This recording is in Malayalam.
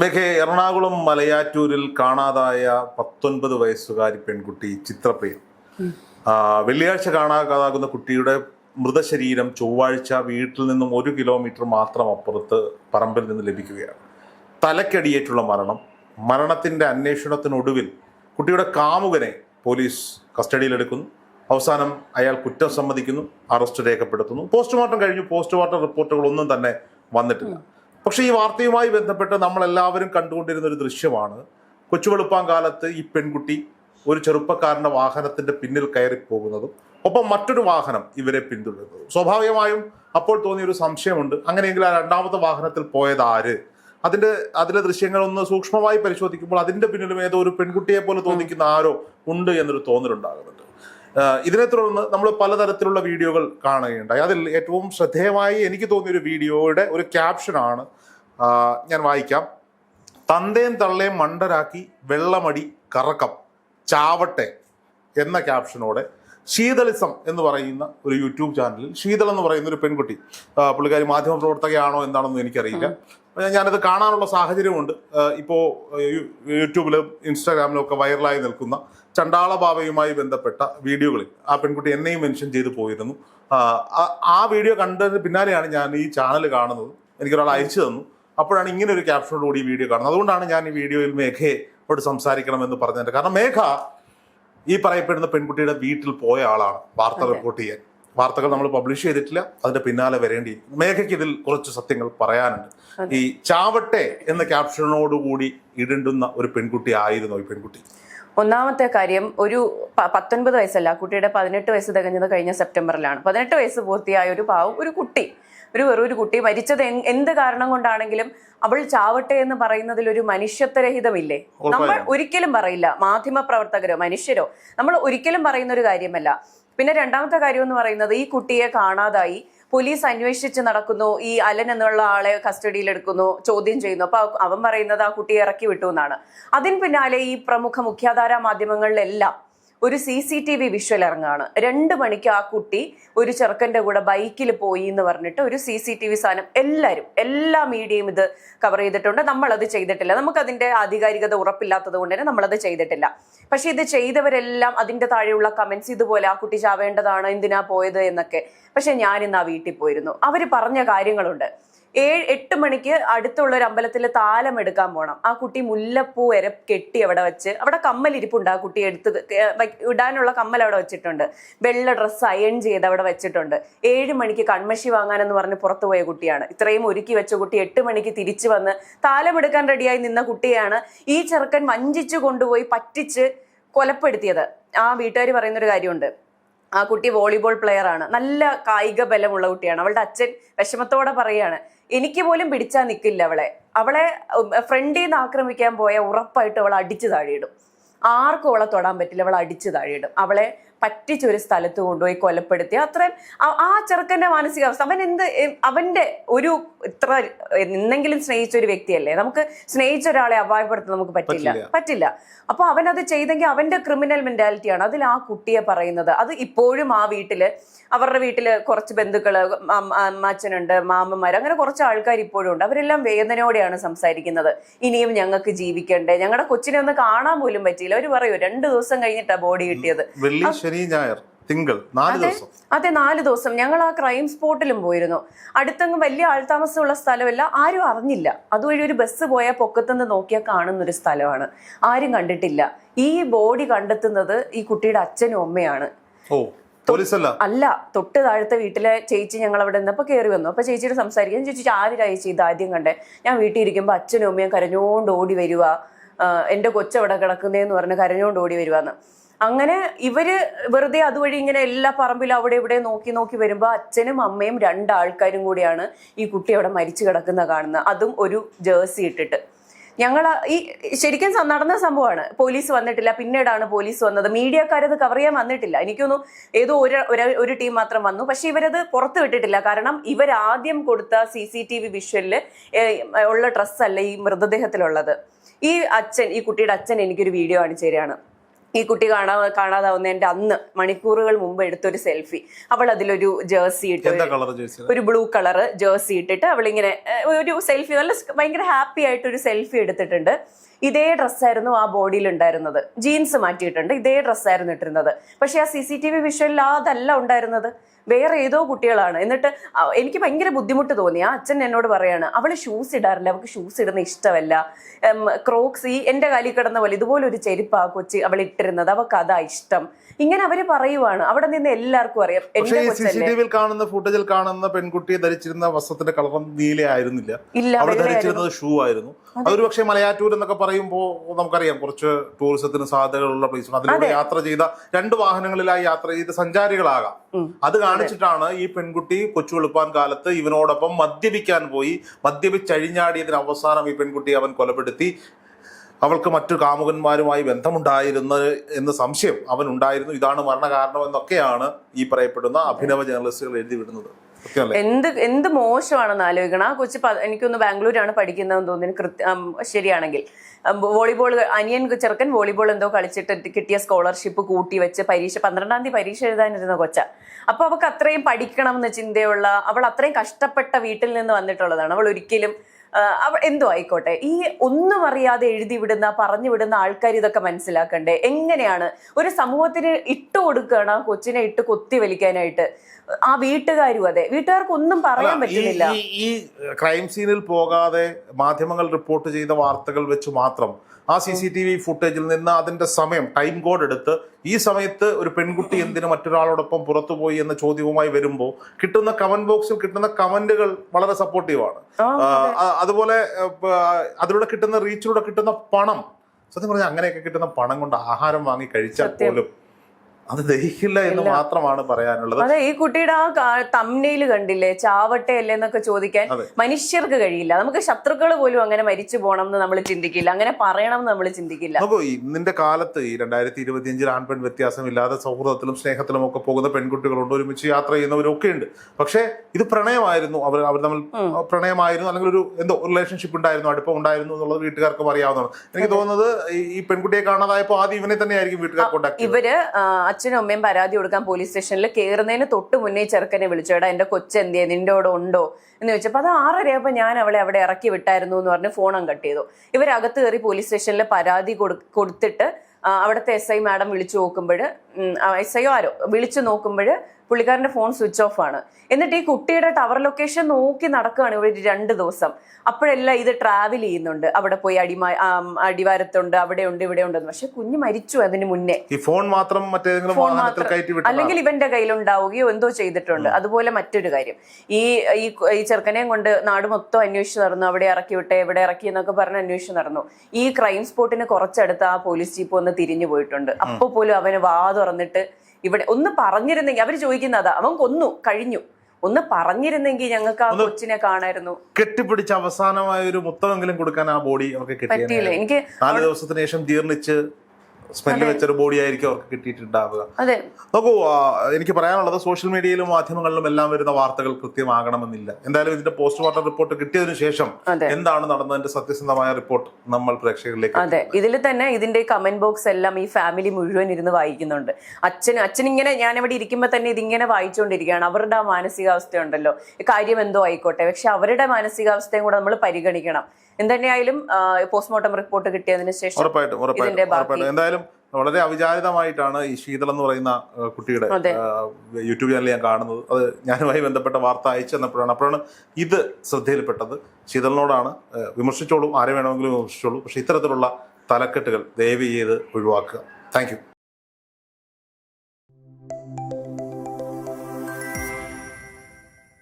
മേഘെ എറണാകുളം മലയാറ്റൂരിൽ കാണാതായ പത്തൊൻപത് വയസ്സുകാരി പെൺകുട്ടി ചിത്രപ്രിയ. വെള്ളിയാഴ്ച കാണാതാകുന്ന കുട്ടിയുടെ മൃതശരീരം ചൊവ്വാഴ്ച വീട്ടിൽ നിന്നും ഒരു കിലോമീറ്റർ മാത്രം അപ്പുറത്ത് പറമ്പിൽ നിന്ന് ലഭിക്കുകയാണ്. തലക്കടിയേറ്റുള്ള മരണം. മരണത്തിന്റെ അന്വേഷണത്തിനൊടുവിൽ കുട്ടിയുടെ കാമുകനെ പോലീസ് കസ്റ്റഡിയിലെടുക്കുന്നു. അവസാനം അയാൾ കുറ്റം സമ്മതിക്കുന്നു അറസ്റ്റ് രേഖപ്പെടുത്തുന്നു. പോസ്റ്റ്മോർട്ടം കഴിഞ്ഞു. പോസ്റ്റ്മോർട്ടം റിപ്പോർട്ടുകളൊന്നും തന്നെ വന്നിട്ടില്ല. പക്ഷേ ഈ വാർത്തയുമായി ബന്ധപ്പെട്ട് നമ്മളെല്ലാവരും കണ്ടുകൊണ്ടിരുന്ന ഒരു ദൃശ്യമാണ്. കൊച്ചുവെളുപ്പാൻ കാലത്ത് ഈ പെൺകുട്ടി ഒരു ചെറുപ്പക്കാരന്റെ വാഹനത്തിന്റെ പിന്നിൽ കയറി പോകുന്നതും ഒപ്പം മറ്റൊരു വാഹനം ഇവരെ പിന്തുടരുന്നതും. സ്വാഭാവികമായും അപ്പോൾ തോന്നിയ ഒരു സംശയമുണ്ട്. അങ്ങനെയെങ്കിൽ ആ രണ്ടാമത്തെ വാഹനത്തിൽ പോയത് ആര്? അതിന്റെ അതിലെ ദൃശ്യങ്ങൾ ഒന്ന് സൂക്ഷ്മമായി പരിശോധിക്കുമ്പോൾ അതിന്റെ പിന്നിലും ഏതോ ഒരു പെൺകുട്ടിയെ പോലെ തോന്നിക്കുന്ന ആരോ ഉണ്ട് എന്നൊരു തോന്നലുണ്ടാകുന്നുണ്ട്. ഇതിനെ തുടർന്ന് നമ്മൾ പലതരത്തിലുള്ള വീഡിയോകൾ കാണുകയുണ്ടായി. അതിൽ ഏറ്റവും ശ്രദ്ധേയമായി എനിക്ക് തോന്നിയ ഒരു വീഡിയോയുടെ ഒരു ക്യാപ്ഷനാണ് ഞാൻ വായിക്കാം. തന്തയും തള്ളയും മണ്ടരാക്കി വെള്ളമടി കറക്കം ചാവട്ടെ എന്ന ക്യാപ്ഷനോടെ ശീതളിസം എന്ന് പറയുന്ന ഒരു യൂട്യൂബ് ചാനലിൽ ശീതൾ എന്ന് പറയുന്ന ഒരു പെൺകുട്ടി പുള്ളിക്കാരി മാധ്യമ പ്രവർത്തകയാണോ എന്താണെന്ന് എനിക്കറിയില്ല. ഞാനത് കാണാനുള്ള സാഹചര്യമുണ്ട്. ഇപ്പോൾ ഇപ്പോ യൂട്യൂബിലും ഇൻസ്റ്റാഗ്രാമിലും ഒക്കെ വൈറലായി നിൽക്കുന്ന ചണ്ടാള ബാബയുമായി ബന്ധപ്പെട്ട വീഡിയോകളിൽ ആ പെൺകുട്ടി എന്നെയും മെൻഷൻ ചെയ്തു പോയിരുന്നു. ആ, വീഡിയോ കണ്ടതിന് പിന്നാലെയാണ് ഞാൻ ഈ ചാനൽ കാണുന്നത്. എനിക്കൊരാൾ അയച്ചു തന്നു. അപ്പോഴാണ് ഇങ്ങനെ ഒരു ക്യാപ്ഷനോടുകൂടി ഈ വീഡിയോ കാണുന്നത്. അതുകൊണ്ടാണ് ഞാൻ ഈ വീഡിയോയിൽ മേഘയോട് സംസാരിക്കണമെന്ന് പറഞ്ഞത്. കാരണം മേഘ ഈ പറയപ്പെടുന്ന പെൺകുട്ടിയുടെ വീട്ടിൽ പോയ ആളാണ് വാർത്ത റിപ്പോർട്ട് ചെയ്യാൻ. വാർത്തകൾ നമ്മൾ പബ്ലിഷ് ചെയ്തിട്ടില്ല അതിന്റെ പിന്നാലെ വരേണ്ടി മേഘയ്ക്ക് ഇതിൽ കുറച്ച് സത്യങ്ങൾ പറയാനുണ്ട്. ഈ ചാവട്ടെ എന്ന ക്യാപ്ഷനോടുകൂടി ഇടണ്ടുന്ന ഒരു പെൺകുട്ടി ആയിരുന്നു ഈ പെൺകുട്ടി. ഒന്നാമത്തെ കാര്യം ഒരു പത്തൊൻപത് വയസ്സല്ല കുട്ടിയുടെ പതിനെട്ട് വയസ്സ് തികഞ്ഞത് കഴിഞ്ഞ സെപ്റ്റംബറിലാണ്. പതിനെട്ട് വയസ്സ് പൂർത്തിയായ ഒരു പാവം ഒരു കുട്ടി. ഒരു വെറും ഒരു കുട്ടി മരിച്ചത് എന്ത് കാരണം കൊണ്ടാണെങ്കിലും അവൾ ചാവട്ടെ എന്ന് പറയുന്നതിൽ ഒരു മനുഷ്യത്വരഹിതമില്ലേ? നമ്മൾ ഒരിക്കലും പറയില്ല. മാധ്യമ പ്രവർത്തകരോ മനുഷ്യരോ നമ്മൾ ഒരിക്കലും പറയുന്ന ഒരു കാര്യമല്ല. പിന്നെ രണ്ടാമത്തെ കാര്യം എന്ന് പറയുന്നത് ഈ കുട്ടിയെ കാണാതായി പോലീസ് അന്വേഷിച്ച് നടക്കുന്നു. ഈ അലൻ എന്നുള്ള ആളെ കസ്റ്റഡിയിൽ എടുക്കുന്നു ചോദ്യം ചെയ്യുന്നു. അപ്പൊ അവൻ പറയുന്നത് ആ കുട്ടിയെ ഇറക്കി വിട്ടു എന്നാണ്. അതിന് പിന്നാലെ ഈ പ്രമുഖ മുഖ്യാധാര മാധ്യമങ്ങളിലെല്ലാം ഒരു C C T V visual ഇറങ്ങാണ്. രണ്ട് മണിക്ക് ആ കുട്ടി ഒരു ചെറുക്കന്റെ കൂടെ ബൈക്കിൽ പോയി എന്ന് പറഞ്ഞിട്ട് ഒരു സി സി ടി വി സാധനം എല്ലാവരും എല്ലാ മീഡിയയും ഇത് കവർ ചെയ്തിട്ടുണ്ട്. നമ്മളത് ചെയ്തിട്ടില്ല. നമുക്കതിന്റെ ആധികാരികത ഉറപ്പില്ലാത്തത് കൊണ്ട് തന്നെ നമ്മളത് ചെയ്തിട്ടില്ല. പക്ഷേ ഇത് ചെയ്തവരെല്ലാം അതിന്റെ താഴെയുള്ള കമന്റ്സ് ഇതുപോലെ ആ കുട്ടി ചാവേണ്ടതാണ് എന്തിനാ പോയത് എന്നൊക്കെ. പക്ഷെ ഞാനിന്ന് ആ വീട്ടിൽ പോയിരുന്നു. അവർ പറഞ്ഞ കാര്യങ്ങളുണ്ട്. ഏഴ് എട്ട് മണിക്ക് അടുത്തുള്ള ഒരു അമ്പലത്തിൽ താലം എടുക്കാൻ പോകണം ആ കുട്ടി മുല്ലപ്പൂ വരെ കെട്ടി അവിടെ വെച്ച് അവിടെ കമ്മൽ ഇരിപ്പുണ്ട് ആ കുട്ടി എടുത്ത് ഇടാനുള്ള കമ്മൽ അവിടെ വെച്ചിട്ടുണ്ട്. വെള്ള ഡ്രസ്സ് അയൺ ചെയ്ത് അവിടെ വെച്ചിട്ടുണ്ട്. ഏഴ് മണിക്ക് കൺമഷി വാങ്ങാനെന്ന് പറഞ്ഞ് പുറത്തു പോയ കുട്ടിയാണ്. ഇത്രയും ഒരുക്കി വെച്ച കുട്ടി എട്ട് മണിക്ക് തിരിച്ചു വന്ന് താലം എടുക്കാൻ റെഡിയായി നിന്ന കുട്ടിയാണ് ഈ ചെറുക്കൻ വഞ്ചിച്ചു കൊണ്ടുപോയി പറ്റിച്ച് കൊലപ്പെടുത്തിയത്. ആ വീട്ടുകാർ പറയുന്നൊരു കാര്യമുണ്ട്. ആ കുട്ടി വോളിബോൾ പ്ലെയർ ആണ്. നല്ല കായിക ബലമുള്ള കുട്ടിയാണ്. അവളുടെ അച്ഛൻ വിഷമത്തോടെ പറയാണ് എനിക്ക് പോലും പിടിച്ചാൽ നിൽക്കില്ല അവളെ. അവളെ ഫ്രണ്ടിൽ നിന്ന് ആക്രമിക്കാൻ പോയ ഉറപ്പായിട്ട് അവൾ അടിച്ചു താഴെയിടും. ആർക്കും അവളെ തൊടാൻ പറ്റില്ല. അവൾ അടിച്ചു താഴെയിടും. അവളെ പറ്റിച്ചൊരു സ്ഥലത്ത് കൊണ്ടുപോയി കൊലപ്പെടുത്തി. അത്രയും ആ- ചെറുക്കന്റെ മാനസികാവസ്ഥ. അവൻ എന്ത് അവന്റെ ഒരു ഇത്ര എന്തെങ്കിലും സ്നേഹിച്ച ഒരു വ്യക്തിയല്ലേ? നമുക്ക് സ്നേഹിച്ച ഒരാളെ അപായപ്പെടുത്താൻ നമുക്ക് പറ്റില്ല. പറ്റില്ല. അപ്പോൾ അപ്പൊ അവൻ അത് ചെയ്തെങ്കിൽ അവന്റെ ക്രിമിനൽ മെന്റാലിറ്റിയാണ് അതിൽ ആ കുട്ടിയെ പറയുന്നത്. അത് ഇപ്പോഴും ആ വീട്ടിൽ അവരുടെ വീട്ടിൽ കുറച്ച് ബന്ധുക്കൾ അമ്മ- അമ്മാച്ചനുണ്ട് മാമന്മാർ അങ്ങനെ കുറച്ച് ആൾക്കാർ ഇപ്പോഴും ഉണ്ട്. അവരെല്ലാം വേദനയോടെയാണ് സംസാരിക്കുന്നത്. ഇനിയും ഞങ്ങൾക്ക് ജീവിക്കണ്ടേ? ഞങ്ങളുടെ കൊച്ചിനെ ഒന്ന് കാണാൻ പോലും പറ്റിയില്ല. അവർ പറയൂ രണ്ടു ദിവസം കഴിഞ്ഞിട്ടാ ബോഡി കിട്ടിയത്. ശനി ഞായർ തിങ്കൾ നാല് ദിവസം. അതെ നാല് ദിവസം. ഞങ്ങൾ ആ ക്രൈം സ്പോട്ടിലും പോയിരുന്നു. അടുത്തങ്ങ് വലിയ ആൾതാമസമുള്ള സ്ഥലമല്ല ആരും അറിഞ്ഞില്ല. അതുവഴി ഒരു ബസ് പോയാൽ പൊക്കത്തുനിന്ന് നോക്കിയാൽ കാണുന്ന ഒരു സ്ഥലമാണ്. ആരും കണ്ടിട്ടില്ല. ഈ ബോഡി കണ്ടെത്തുന്നത് ഈ കുട്ടിയുടെ അച്ഛനും അമ്മയാണ്. ഓ പോലീസല്ല? അല്ല തൊട്ട് താഴത്തെ വീട്ടിലെ ചേച്ചി ഞങ്ങൾ അവിടെ നിന്നപ്പോൾ കയറി വന്നു. അപ്പൊ ചേച്ചിയുടെ സംസാരിക്കാൻ ചേച്ചി ചേച്ചി ഇത് ആദ്യം കണ്ടേ. ഞാൻ വീട്ടിൽ ഇരിക്കുമ്പോൾ അച്ഛനും അമ്മയും കരഞ്ഞോണ്ട് ഓടി വരുവാ. എന്റെ കൊച്ചവിടെ കിടക്കുന്നേന്ന് പറഞ്ഞ് കരഞ്ഞോണ്ട് ഓടി വരുവാന്ന്. അങ്ങനെ ഇവർ വെറുതെ അതുവഴി ഇങ്ങനെ എല്ലാ പറമ്പിലും അവിടെ ഇവിടെ നോക്കി നോക്കി വരുമ്പോൾ അച്ഛനും അമ്മയും രണ്ടാൾക്കാരും കൂടിയാണ് ഈ കുട്ടി അവിടെ മരിച്ചു കിടക്കുന്ന കാണുന്നത്. അതും ഒരു ജേഴ്സി ഇട്ടിട്ട്. ഞങ്ങൾ ഈ ശരിക്കും നടന്ന സംഭവമാണ്. പോലീസ് വന്നിട്ടില്ല. പിന്നീടാണ് പോലീസ് വന്നത്. മീഡിയക്കാരത് കവർ ചെയ്യാൻ വന്നിട്ടില്ല. എനിക്കൊന്നും ഏതോ ഒരു ഒരു- ടീം മാത്രം വന്നു. പക്ഷെ ഇവരത് പുറത്ത് വിട്ടിട്ടില്ല. കാരണം ഇവരാദ്യം കൊടുത്ത സി സി ടി വി വിഷ്വലിൽ ഉള്ള ഡ്രസ്സല്ല ഈ മൃതദേഹത്തിലുള്ളത്. ഈ അച്ഛൻ ഈ കുട്ടിയുടെ അച്ഛൻ എനിക്കൊരു വീഡിയോ കാണിച്ചു തരികയാണ്. ഈ കുട്ടി കാണാ കാണാതാവുന്നതിന്റെ അന്ന് മണിക്കൂറുകൾ മുമ്പ് എടുത്തൊരു സെൽഫി. അവൾ അതിലൊരു ജേഴ്സി ഇട്ട് ഒരു ബ്ലൂ കളർ ജേഴ്സി ഇട്ടിട്ട് അവളിങ്ങനെ ഒരു സെൽഫി നല്ല ഭയങ്കര ഹാപ്പി ആയിട്ട് ഒരു സെൽഫി എടുത്തിട്ടുണ്ട്. ഇതേ ഡ്രസ്സായിരുന്നു ആ ബോഡിയിൽ ഉണ്ടായിരുന്നത്. ജീൻസ് മാറ്റിയിട്ടുണ്ട് ഇതേ ഡ്രസ്സായിരുന്നു ഇട്ടിരുന്നത്. പക്ഷെ ആ സി സി ടി വി വിഷ്വലിൽ അതല്ല ഉണ്ടായിരുന്നത്. വേറെ ഏതോ കുട്ടികളാണ്. എന്നിട്ട് എനിക്ക് ഭയങ്കര ബുദ്ധിമുട്ട് തോന്നി. ആ അച്ഛൻ എന്നോട് പറയാണ് അവൾ ഷൂസ് ഇടാറില്ല അവൾക്ക് ഷൂസ് ഇടുന്ന ഇഷ്ടമല്ല. ക്രോക്സ് ഈ എന്റെ കാലിൽ കിടന്ന പോലെ ഇതുപോലെ ഒരു ചെരുപ്പാ കൊച്ചി അവൾ ഇട്ടിരുന്നത്. അവൾക്ക് അതാ ഇഷ്ടം. ഇങ്ങനെ അവർ പറയുവാണ്. അവിടെ നിന്ന് എല്ലാവർക്കും അറിയാം. എന്റെ കാണുന്ന ഫുട്ടേജിൽ കാണുന്ന പെൺകുട്ടി ധരിച്ചിരുന്ന വസ്ത്രത്തിന്റെ കളറും നീലയായിരുന്നില്ല. ഇല്ല ധരിച്ചിരുന്നത് ഷൂ ആയിരുന്നു. അതൊരു പക്ഷേ മലയാറ്റൂർ എന്നൊക്കെ പറയുമ്പോൾ നമുക്കറിയാം കുറച്ച് ടൂറിസത്തിന് സാധ്യതകളുള്ള പ്ലേസ് അതിലൂടെ യാത്ര ചെയ്ത രണ്ട് വാഹനങ്ങളിലായി യാത്ര ചെയ്ത സഞ്ചാരികളാകാം. അത് കാണിച്ചിട്ടാണ് ഈ പെൺകുട്ടി കൊച്ചു വെളുപ്പാൻ കാലത്ത് ഇവനോടൊപ്പം മദ്യപിക്കാൻ പോയി. മദ്യപിച്ചഴിഞ്ഞാടിയതിന് അവസാനം ഈ പെൺകുട്ടി അവൻ കൊലപ്പെടുത്തി. അവൾക്ക് മറ്റു കാമുകന്മാരുമായി ബന്ധമുണ്ടായിരുന്നു എന്ന സംശയം അവൻ ഉണ്ടായിരുന്നു ഇതാണ് മരണകാരണം എന്നൊക്കെയാണ് ഈ പറയപ്പെടുന്ന അഭിനവ ജേർണലിസ്റ്റുകൾ എഴുതി വിടുന്നത്. എന്ത് എന്ത് മോശമാണെന്ന് ആലോചിക്കണം. ആ കൊച്ചു എനിക്കൊന്ന് ബാംഗ്ലൂരാണ് പഠിക്കുന്നതെന്ന് തോന്നുന്നു. കൃത്യ ശരിയാണെങ്കിൽ. വോളിബോൾ അനിയൻ ചെറുക്കൻ വോളിബോൾ എന്തോ കളിച്ചിട്ട് കിട്ടിയ സ്കോളർഷിപ്പ് കൂട്ടി വെച്ച് പരീക്ഷ പന്ത്രണ്ടാം തീയതി പരീക്ഷ എഴുതാനിരുന്ന കൊച്ച. അപ്പൊ അവൾക്ക് അത്രയും പഠിക്കണം എന്ന ചിന്തയുള്ള അവൾ അത്രയും കഷ്ടപ്പെട്ട വീട്ടിൽ നിന്ന് വന്നിട്ടുള്ളതാണ്. അവൾ ഒരിക്കലും എന്തോ ആയിക്കോട്ടെ ഈ ഒന്നും അറിയാതെ എഴുതി വിടുന്ന പറഞ്ഞു വിടുന്ന ആൾക്കാർ ഇതൊക്കെ മനസ്സിലാക്കണ്ടേ എങ്ങനെയാണ് ഒരു സമൂഹത്തിന് ഇട്ട് കൊടുക്കുകയാണ് ആ കൊച്ചിനെ ഇട്ട് കൊത്തി വലിക്കാനായിട്ട് ആ വീട്ടുകാരും അതെ വീട്ടുകാർക്ക് ഒന്നും പറയാൻ പറ്റുന്നില്ല ഈ ഈ ക്രൈം സീനിൽ പോകാതെ മാധ്യമങ്ങൾ റിപ്പോർട്ട് ചെയ്ത വാർത്തകൾ വെച്ച് മാത്രം ആ സി സി ടി വി ഫുട്ടേജിൽ നിന്ന് അതിന്റെ സമയം ടൈം കോഡ് എടുത്ത് ഈ സമയത്ത് ഒരു പെൺകുട്ടി എന്തിന് മറ്റൊരാളോടൊപ്പം പുറത്തുപോയി എന്ന ചോദ്യവുമായി വരുമ്പോൾ കിട്ടുന്ന കമന്റ് ബോക്സിൽ കിട്ടുന്ന കമന്റുകൾ വളരെ സപ്പോർട്ടീവാണ് അതുപോലെ അതിലൂടെ കിട്ടുന്ന റീച്ചിലൂടെ കിട്ടുന്ന പണം സത്യം പറഞ്ഞാൽ അങ്ങനെയൊക്കെ കിട്ടുന്ന പണം കൊണ്ട് ആഹാരം വാങ്ങി കഴിച്ചാൽ പോലും അത് ദഹിക്കില്ല എന്ന് മാത്രമാണ് പറയാനുള്ളത്. അതെ ഈ കുട്ടിയുടെ ആ തമ്നയിൽ കണ്ടില്ലേ ചാവട്ടെ അല്ലേ എന്നൊക്കെ ചോദിക്കാൻ മനുഷ്യർക്ക് കഴിയില്ല. നമുക്ക് ശത്രുക്കൾ പോലും അങ്ങനെ മരിച്ചു പോകണം എന്ന് നമ്മൾ ചിന്തിക്കില്ല. അങ്ങനെ പറയണം എന്ന് നമ്മൾ ചിന്തിക്കില്ല. നോക്കൂ ഇന്നിന്റെ കാലത്ത് ഈ രണ്ടായിരത്തി ഇരുപത്തിയഞ്ചിൽ ആൺപെൺ വ്യത്യാസമില്ലാതെ സൗഹൃദത്തിലും സ്നേഹത്തിലും ഒക്കെ പോകുന്ന പെൺകുട്ടികളുണ്ട്. ഒരുമിച്ച് യാത്ര ചെയ്യുന്നവരൊക്കെ ഉണ്ട്. പക്ഷേ ഇത് പ്രണയമായിരുന്നു. അവർ അവർ തമ്മിൽ പ്രണയമായിരുന്നു. അല്ലെങ്കിൽ ഒരു എന്തോ റിലേഷൻഷിപ്പ് ഉണ്ടായിരുന്നു. അടുപ്പം ഉണ്ടായിരുന്നു എന്നുള്ളത് വീട്ടുകാർക്ക് അറിയാവുന്നതാണ്. എനിക്ക് തോന്നുന്നത് ഈ- പെൺകുട്ടിയെ കാണാതായപ്പോൾ ആദ്യം ഇവനെ തന്നെയായിരിക്കും വീട്ടുകാർ കോണ്ടാക്ട് ഇവർ അച്ഛനും അമ്മയും പരാതി കൊടുക്കാൻ പോലീസ് സ്റ്റേഷനിൽ കയറുന്നതിന് തൊട്ട് മുന്നേ ചെറുക്കനെ വിളിച്ചു. എടാ എന്റെ കൊച്ചെന്തിയെ നിന്റെ അവിടെ ഉണ്ടോ? എന്ന് ചോദിച്ചപ്പോൾ അത് ആറരയപ്പോൾ ഞാൻ അവളെ അവിടെ ഇറക്കി വിട്ടായിരുന്നു എന്ന് പറഞ്ഞ് ഫോൺ കട്ട് ചെയ്തു. ഇവരകത്ത് കയറി പോലീസ് സ്റ്റേഷനിൽ പരാതി കൊടു- കൊടുത്തിട്ട് അവിടുത്തെ എസ് ഐ മാഡം വിളിച്ചു നോക്കുമ്പോൾ എസ് ഐ ആരോ വിളിച്ചു നോക്കുമ്പോൾ പുള്ളിക്കാരന്റെ ഫോൺ സ്വിച്ച് ഓഫ് ആണ്. എന്നിട്ട് ഈ കുട്ടിയുടെ ടവർ ലൊക്കേഷൻ നോക്കി നടക്കുകയാണ് ഇവിടെ രണ്ട് ദിവസം. അപ്പോഴെല്ലാം ഇത് ട്രാവൽ ചെയ്യുന്നുണ്ട്. അവിടെ പോയി അടിമാ അടിവാരത്തുണ്ട് അവിടെ ഉണ്ട് ഇവിടെ ഉണ്ടെന്ന് പക്ഷെ കുഞ്ഞ് മരിച്ചു അതിന് മുന്നേ. ഈ ഫോൺ മാത്രം ഫോൺ മാത്രം. അല്ലെങ്കിൽ ഇവന്റെ കയ്യിലുണ്ടാവുകയോ എന്തോ ചെയ്തിട്ടുണ്ട്. അതുപോലെ മറ്റൊരു കാര്യം. ഈ ഈ ഈ ചെറുക്കനെയും കൊണ്ട് നാട് മൊത്തം അന്വേഷിച്ച് നടന്നു. അവിടെ ഇറക്കി വിട്ടെ എവിടെ ഇറക്കി എന്നൊക്കെ പറഞ്ഞ് അന്വേഷിച്ച് നടന്നു. ഈ ക്രൈം സ്പോട്ടിന് കുറച്ചടുത്ത് ആ പോലീസ് ജീപ്പ് ഒന്ന് തിരിഞ്ഞു പോയിട്ടുണ്ട്. അപ്പോൾ പോലും അവന് വാ തുറന്നിട്ട് ഇവിടെ ഒന്ന് പറഞ്ഞിരുന്നെങ്കിൽ അവർ ചോദിക്കുന്നതാ അവൻ കൊന്നു കഴിഞ്ഞു. ഒന്ന് പറഞ്ഞിരുന്നെങ്കിൽ ഞങ്ങൾക്ക് ആ കൊച്ചിനെ കാണായിരുന്നു. കെട്ടിപ്പിടിച്ച് അവസാനമായ ഒരു മുത്തമെങ്കിലും കൊടുക്കാൻ ആ ബോഡി അവർക്ക് പറ്റിയില്ല. എനിക്ക് നാല് ദിവസത്തിന് ശേഷം ജീർണിച്ച് സ്മെല്ല് വെച്ചൊരു ബോഡി ആയിരിക്കും അവർക്ക് കിട്ടിയിട്ടുണ്ടാവുക. നോക്കൂ എനിക്ക് പറയാനുള്ളത് സോഷ്യൽ മീഡിയയിലും മാധ്യമങ്ങളിലും എല്ലാം വരുന്ന വാർത്തകൾ കൃത്യമാകണമെന്നില്ല. എന്തായാലും ഇതിന്റെ പോസ്റ്റ്മോർട്ടം റിപ്പോർട്ട് കിട്ടിയതിനു ശേഷം എന്താണ് നടന്നതിന്റെ സത്യസന്ധമായ റിപ്പോർട്ട് നമ്മൾ പ്രേക്ഷകരിലേക്ക് അതെ. ഇതിൽ തന്നെ ഇതിന്റെ കമന്റ് ബോക്സ് എല്ലാം ഈ ഫാമിലി മുഴുവൻ ഇരുന്ന് വായിക്കുന്നുണ്ട്. അച്ഛൻ അച്ഛൻ ഇങ്ങനെ ഞാൻ ഇവിടെ ഇരിക്കുമ്പോൾ തന്നെ ഇതിങ്ങനെ വായിച്ചുകൊണ്ടിരിക്കുകയാണ് അവരുടെ ആ മാനസികാവസ്ഥ ഉണ്ടല്ലോ ഈ കാര്യം എന്തോ ആയിക്കോട്ടെ. പക്ഷെ അവരുടെ മാനസികാവസ്ഥയും കൂടെ നമ്മൾ പരിഗണിക്കണം. എന്തുതന്നെയായാലും പോസ്റ്റ്മോർട്ടം റിപ്പോർട്ട് കിട്ടിയതിന് ശേഷം ഉറപ്പായിട്ടും ഉറപ്പായിട്ടും എന്തായാലും വളരെ അവിചാരിതമായിട്ടാണ് ഈ ശീതൾ എന്ന് പറയുന്ന കുട്ടിയുടെ യൂട്യൂബ് ചാനൽ ഞാൻ കാണുന്നത്. അത് ഞാനുമായി ബന്ധപ്പെട്ട വാർത്ത അയച്ചു തന്നപ്പോഴാണ്. അപ്പോഴാണ് ഇത് ശ്രദ്ധയിൽപ്പെട്ടത്. ശീതളിനോടാണ് വിമർശിച്ചോളൂ. ആരെ വേണമെങ്കിലും വിമർശിച്ചോളൂ. പക്ഷെ ഇത്തരത്തിലുള്ള തലക്കെട്ടുകൾ ദയവ് ചെയ്ത് ഒഴിവാക്കുക. താങ്ക്